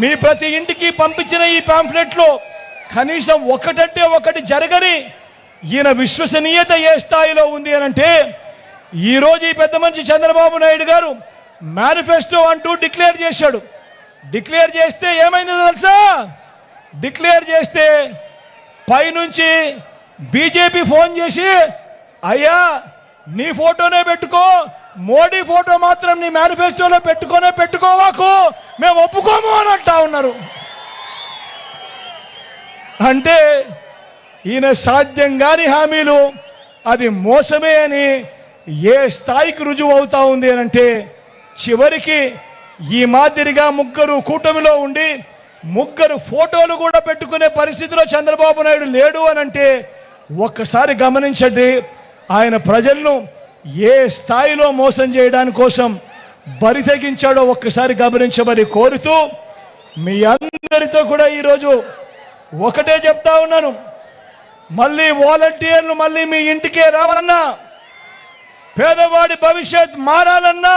మీ ప్రతి ఇంటికి పంపించిన ఈ పాంఫ్లెట్లో కనీసం ఒకటంటే ఒకటి జరగని ఈయన విశ్వసనీయత ఏ స్థాయిలో ఉంది అని అంటే ఈరోజు ఈ పెద్ద మనిషి చంద్రబాబు నాయుడు గారు మేనిఫెస్టో అంటూ డిక్లేర్ చేశాడు. డిక్లేర్ చేస్తే ఏమైందో తెలుసా? డిక్లేర్ చేస్తే పైనుంచి బీజేపీ ఫోన్ చేసి అయ్యా నీ ఫోటోనే పెట్టుకో మోడీ ఫోటో మాత్రం నీ మేనిఫెస్టోలో పెట్టుకోనే పెట్టుకోవాకు. మేము ఒప్పుకోము అని అంటా ఉన్నారు. అంటే ఈయన సాధ్యం కాని హామీలు అది మోసమే అని ఏ స్థాయికి రుజువు అవుతా ఉంది అని అంటే చివరికి ఈ మాదిరిగా ముగ్గురు కూటమిలో ఉండి ముగ్గురు ఫోటోలు కూడా పెట్టుకునే పరిస్థితిలో చంద్రబాబు నాయుడు లేడు అని అంటే ఒక్కసారి గమనించండి ఆయన ప్రజలను ఏ స్థాయిలో మోసం చేయడానికి కోసం బరి తెగించాడో ఒక్కసారి గమనించమని కోరుతూ మీ అందరితో కూడా ఈరోజు ఒకటే చెప్తా ఉన్నాను. మళ్ళీ వాలంటీర్లు మళ్ళీ మీ ఇంటికే రావాలన్నా పేదవాడి భవిష్యత్ మారాలన్నా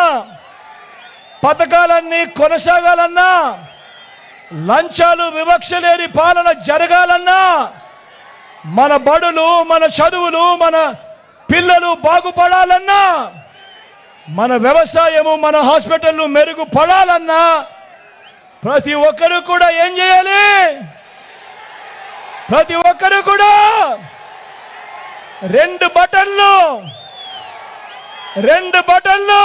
పథకాలన్నీ కొనసాగాలన్నా లంచాలు వివక్ష లేని పాలన జరగాలన్నా మన బడులు మన చదువులు మన పిల్లలు బాగుపడాలన్నా మన వ్యవసాయము మన హాస్పిటల్ మెరుగుపడాలన్నా ప్రతి ఒక్కరు కూడా ఏం చేయాలి? ప్రతి ఒక్కరు కూడా రెండు బటన్లు రెండు బటన్లు.